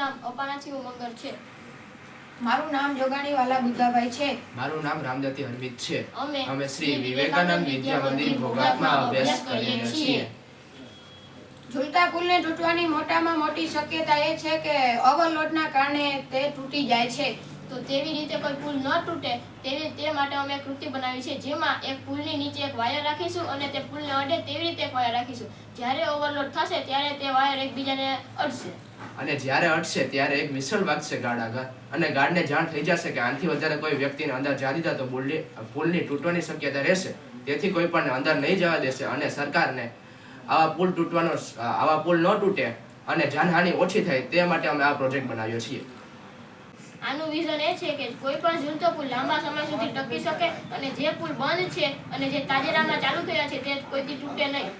નામ અપાનાથી ઉમંગર છે. મારું નામ જોગાણીવાલા બુદ્ધાભાઈ છે. મારું નામ રામદત્તી હરમિત છે. અમે અમે શ્રી વિવેકાનંદ વિદ્યા મંદિર ભોગાતમાં અભ્યાસ કરીએ છીએ. ઝૂલતા પુલને તૂટવાની મોટામાં મોટી શક્યતા એ છે કે ઓવરલોડના કારણે તે તૂટી જાય છે. તો તેવી રીતે કોઈ પુલ ન તૂટે તેવી તે માટે અમે કૃતિ બનાવી છે, જેમાં એક પુલની નીચે એક વાયર રાખીશું અને તે પુલને અડે તેવી રીતે એક વાયર રાખીશું. જ્યારે ઓવરલોડ થશે ત્યારે તે વાયર એકબીજાને અડશે. અને જ્યારે અટશે ત્યારે એક વિસલ વાગશે ગાઢ આગળ. અને ગાઢને જાણ થઈ જશે કે આનાથી વધારે કોઈ વ્યક્તિને અંદર જા દીધા તો પુલની પુલની તૂટવાની શક્યતા રહેશે. તેથી કોઈ પણ અંદર નહીં જવા દેશે અને સરકારને આવા પુલ તૂટવાનો, આવા પુલ ન તૂટે અને જાનહાનિ ઓછી થાય તે માટે અમે આ પ્રોજેક્ટ બનાવ્યો છીએ. આનું વિઝન એ છે કે કોઈ પણ ઝૂલતો પુલ લાંબા સમય સુધી ટકી શકે અને જે પુલ બંધ છે અને જે તાજેતરમાં ચાલુ થયા છે તે કોઈથી તૂટે નહીં.